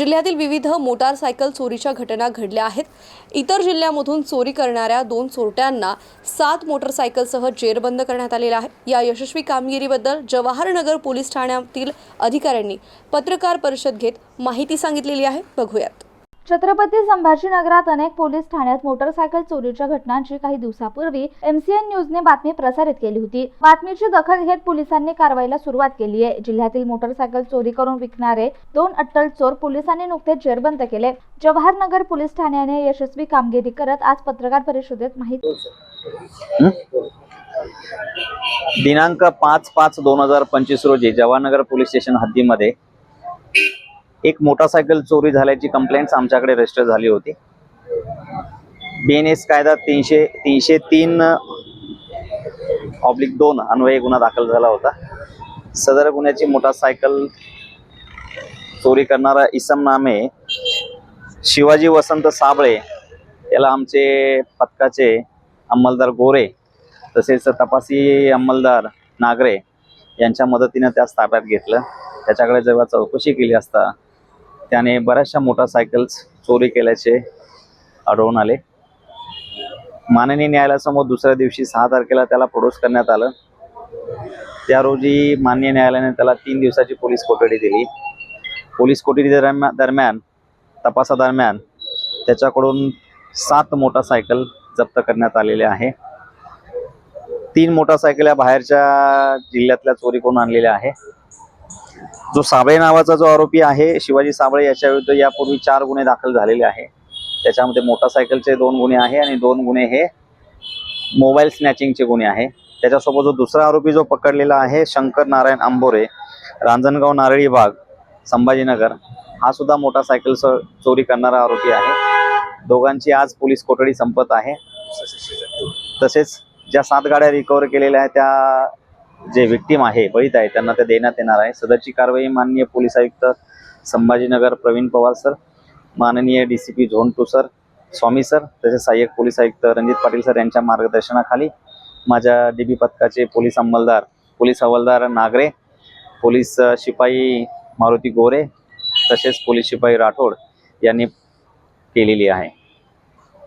जिल्ह्यातील विविध मोटारसायकल चोरीच्या घटना घडल्या आहेत. इतर जिल्ह्यामधून चोरी करणाऱ्या दोन चोरट्यांना सात मोटारसायकलसह जेरबंद करण्यात आलेला आहे. या यशस्वी कामगिरीबद्दल जवाहरनगर पोलीस ठाण्यातील अधिकाऱ्यांनी पत्रकार परिषद घेत माहिती सांगितलेली आहे. बघूयात. छत्रपती संभाजीनगरात अनेक पोलीस ठाण्यात मोटरसायकल चोरीच्या घटनांची काही दिवसापूर्वी एमसीएन न्यूजने बातमी प्रसारित केली होती. बातमीची दखल घेत पोलिसांनी कारवाईला सुरुवात केली आहे. जिल्ह्यातील मोटरसायकल चोरी करून विकणारे दोन अट्टल चोर पोलिसांनी नुकतेच जेरबंद केले. जवाहरनगर पोलीस ठाण्याने यशस्वी कामगिरी करत आज पत्रकार परिषदेत माहिती दिनांक पाच पाच दोन हजार पंचवीस रोजी जवाहरनगर पोलीस स्टेशन हद्दीमध्ये एक मोटारसायकल चोरी झाल्याची कंप्लेंट्स आमच्याकडे रजिस्टर झाली होती. बी एन एस कायदा तीनशे तीनशे तीन ऑब्लिक दोन अन्वये गुन्हा दाखल झाला होता. सदर गुन्ह्याची मोटारसायकल चोरी करणारा इसम नामे शिवाजी वसंत साबळे याला आमचे पथकाचे अंमलदार गोरे तसेच तपासी अंमलदार नागरे यांच्या मदतीनं त्यास ताब्यात घेतलं. त्याच्याकडे जेव्हा चौकशी केली असता त्याने बऱ्याचशा मोटारसायकल्स चोरी केल्याचे आढळून आले. माननीय न्यायालयासमोर दुसऱ्या दिवशी सहा तारखेला त्याला प्रोड्यूस करण्यात आलं. त्या रोजी माननीय न्यायालयाने त्याला तीन दिवसाची पोलीस कोठडी दिली. पोलीस कोठडी दरम्यान दरम्यान तपासादरम्यान त्याच्याकडून सात मोटारसायकल जप्त करण्यात आलेले आहे. तीन मोटारसायकल या बाहेरच्या जिल्ह्यातल्या चोरी करून आणलेल्या आहे. जो साबळे नावाचा जो आरोपी आहे शिवाजी साबळे याच्याविरुद्ध यापूर्वी चार गुन्हे दाखल झालेले आहे. त्याच्यामध्ये मोटारसायकलचे दोन गुन्हे आहे आणि दोन गुन्हे हे मोबाईल स्नॅचिंगचे गुन्हे आहे. त्याच्यासोबत जो दुसरा आरोपी जो पकडलेला आहे शंकर नारायण आंबोरे रांजणगाव नारळी बाग संभाजीनगर हा सुद्धा मोटारसायकल चोरी करणारा आरोपी आहे. दोघांची आज पोलीस कोठडी संपत आहे. तसेच ज्या सात गाड्या रिकवर केलेल्या आहेत त्या जे विक्टीम आहे बळीत आहे त्यांना ते देण्यात येणार आहे. सदरची कारवाई माननीय पोलीस आयुक्त संभाजीनगर प्रवीण पवार सर माननीय D C P zone two sir Swami sir तसेच सहाय्यक पोलीस आयुक्त रणजित पाटील सर यांच्या मार्गदर्शनाखाली माझ्या डी बी पथकाचे पोलीस अंमलदार पोलीस हवालदार नागरे पोलीस शिपाई मारुती गोरे तसेच पोलीस शिपाई राठोड यांनी केलेली आहे.